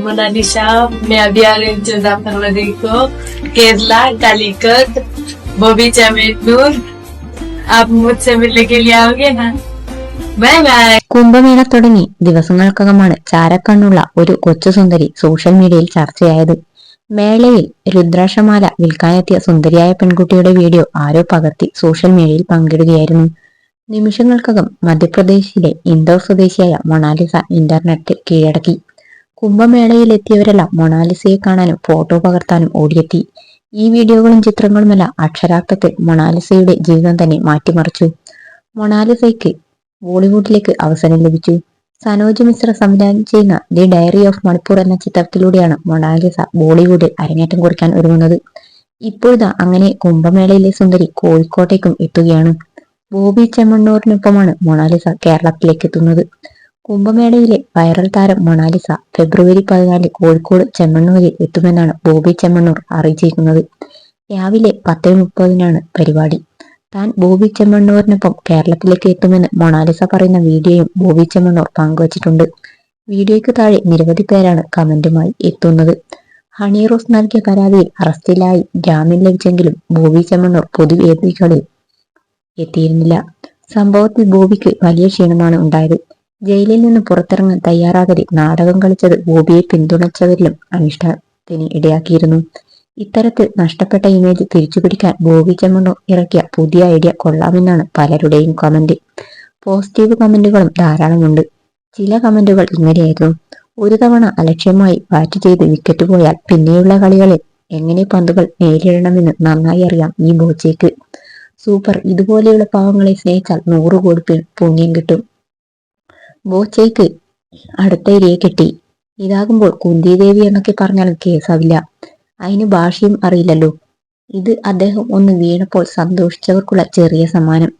Mona Lisa मैं अभी आ रही हूँ मुजफ्फरनगर को केरला कालीकट बॉबी चमेटूर आप मुझसे मिलने के लिए आओगे ना बाय बाय കുംഭമേള തുടങ്ങി ദിവസങ്ങൾക്കകമാണ് ചാരക്കണ്ണുള്ള ഒരു കൊച്ചുസുന്ദരി സോഷ്യൽ മീഡിയയിൽ ചർച്ചയായത് മേളയിൽ രുദ്രാക്ഷമാല വിൽക്കാനെത്തിയ സുന്ദരിയായ പെൺകുട്ടിയുടെ വീഡിയോ ആരോ പകർത്തി സോഷ്യൽ മീഡിയയിൽ പങ്കിടുകയായിരുന്നു നിമിഷങ്ങൾക്കകം മധ്യപ്രദേശിലെ ഇൻഡോർ സ്വദേശിയായ മൊണാലിസ ഇന്റർനെറ്റ് കീഴടക്കി കുംഭമേളയിൽ എത്തിയവരെല്ലാം മൊണാലിസയെ കാണാനും ഫോട്ടോ പകർത്താനും ഓടിയെത്തി. ഈ വീഡിയോകളും ചിത്രങ്ങളുമെല്ലാം അക്ഷരാർത്ഥത്തിൽ മൊണാലിസയുടെ ജീവിതം തന്നെ മാറ്റിമറിച്ചു. മൊണാലിസയ്ക്ക് ബോളിവുഡിലേക്ക് അവസരം ലഭിച്ചു. സനോജ് മിശ്ര സംവിധാനം ചെയ്യുന്ന ദി ഡയറി ഓഫ് മണിപ്പൂർ എന്ന ചിത്രത്തിലൂടെയാണ് മൊണാലിസ ബോളിവുഡിൽ അരങ്ങേറ്റം കുറിക്കാൻ ഒരുങ്ങുന്നത്. ഇപ്പോഴിതാ അങ്ങനെ കുംഭമേളയിലെ സുന്ദരി കോഴിക്കോട്ടേക്കും എത്തുകയാണ്. ബോബി ചെമ്മണ്ണൂരിനൊപ്പമാണ് മൊണാലിസ കേരളത്തിലേക്ക് എത്തുന്നത്. കുംഭമേളയിലെ വൈറൽ താരം മൊണാലിസ ഫെബ്രുവരി പതിനാല് കോഴിക്കോട് ചെമ്മണ്ണൂരിൽ എത്തുമെന്നാണ് ബോബി ചെമ്മണ്ണൂർ അറിയിച്ചിരിക്കുന്നത്. രാവിലെ പത്ത് മുപ്പതിനാണ് പരിപാടി. താൻ ബോബി ചെമ്മണ്ണൂരിനൊപ്പം കേരളത്തിലേക്ക് എത്തുമെന്ന് മൊണാലിസ പറയുന്ന വീഡിയോയും ബോബി ചെമ്മണ്ണൂർ പങ്കുവച്ചിട്ടുണ്ട്. വീഡിയോയ്ക്ക് താഴെ നിരവധി പേരാണ് കമന്റുമായി എത്തുന്നത്. ഹണി റോസ് നൽകിയ പരാതിയിൽ അറസ്റ്റിലായി ജാമ്യം ലഭിച്ചെങ്കിലും ബോബി ചെമ്മണ്ണൂർ പൊതുവേദികളിൽ എത്തിയിരുന്നില്ല. സംഭവത്തിൽ ബോബിക്ക് വലിയ ക്ഷീണമാണ് ഉണ്ടായത്. ജയിലിൽ നിന്ന് പുറത്തിറങ്ങാൻ തയ്യാറാകാതെ നാടകം കളിച്ചത് ബോബിയെ പിന്തുണച്ചവരിലും അനിഷ്ടത്തിന് ഇടയാക്കിയിരുന്നു. ഇത്തരത്തിൽ നഷ്ടപ്പെട്ട ഇമേജ് തിരിച്ചുപിടിക്കാൻ ബോബി ചെമ്മണ്ണോ ഇറക്കിയ പുതിയ ഐഡിയ കൊള്ളാമെന്നാണ് പലരുടെയും കമന്റ്. പോസിറ്റീവ് കമന്റുകളും ധാരാളമുണ്ട്. ചില കമന്റുകൾ ഇങ്ങനെയായിരുന്നു. ഒരു തവണ അലക്ഷ്യമായി ബാറ്റ് ചെയ്ത് വിക്കറ്റ് പോയാൽ പിന്നെയുള്ള കളികളിൽ എങ്ങനെ പന്തുകൾ നേരിടണമെന്ന് നന്നായി അറിയാം ഈ ബോച്ചയ്ക്ക് സൂപ്പർ ഇതുപോലെയുള്ള പാവങ്ങളെ സ്നേഹിച്ചാൽ നൂറ് കോടി പുണ്യം കിട്ടും. ബോച്ചയ്ക്ക് അടുത്ത ഇരയെ കിട്ടി. ഇതാകുമ്പോൾ കുന്തിദേവി എന്നൊക്കെ പറഞ്ഞാലും കേസാവില്ല. അതിന് ഭാഷയും അറിയില്ലല്ലോ. ഇത് അദ്ദേഹം ഒന്ന് വീണപ്പോൾ സന്തോഷിച്ചവർക്കുള്ള ചെറിയ സമ്മാനം.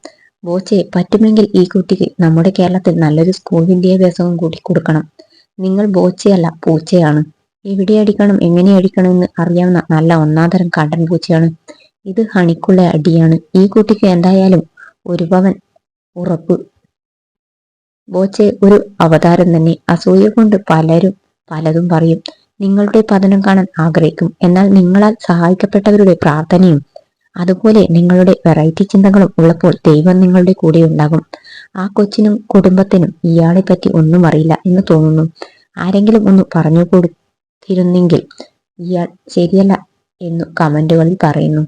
ബോച്ചെ പറ്റുമെങ്കിൽ ഈ കുട്ടിക്ക് നമ്മുടെ കേരളത്തിൽ നല്ലൊരു സ്കൂൾ വിദ്യാഭ്യാസവും കൂടി കൊടുക്കണം. നിങ്ങൾ ബോച്ചയല്ല പൂച്ചയാണ്. എവിടെ അടിക്കണം എങ്ങനെ അടിക്കണം എന്ന് അറിയാവുന്ന നല്ല ഒന്നാന്തരം കണ്ടൻ പൂച്ചയാണ്. ഇത് ഹണിക്കുള്ള അടിയാണ്. ഈ കുട്ടിക്ക് എന്തായാലും ഒരു പവൻ ഉറപ്പ് ബോച്ചെ ഒരു അവതാരം തന്നെ അസൂയ കൊണ്ട് പലരും പലതും പറയും. നിങ്ങളുടെ പതനം കാണാൻ ആഗ്രഹിക്കും. എന്നാൽ നിങ്ങളാൽ സഹായിക്കപ്പെട്ടവരുടെ പ്രാർത്ഥനയും അതുപോലെ നിങ്ങളുടെ വെറൈറ്റി ചിന്തകളും ഉള്ളപ്പോൾ ദൈവം നിങ്ങളുടെ കൂടെ ഉണ്ടാകും. ആ കൊച്ചിനും കുടുംബത്തിനും ഇയാളെ പറ്റി ഒന്നും അറിയില്ല എന്ന് തോന്നുന്നു. ആരെങ്കിലും ഒന്ന് പറഞ്ഞു കൊടുത്തിരുന്നെങ്കിൽ ഇയാൾ ശരിയല്ല എന്നു കമന്റുകളിൽ പറയുന്നു.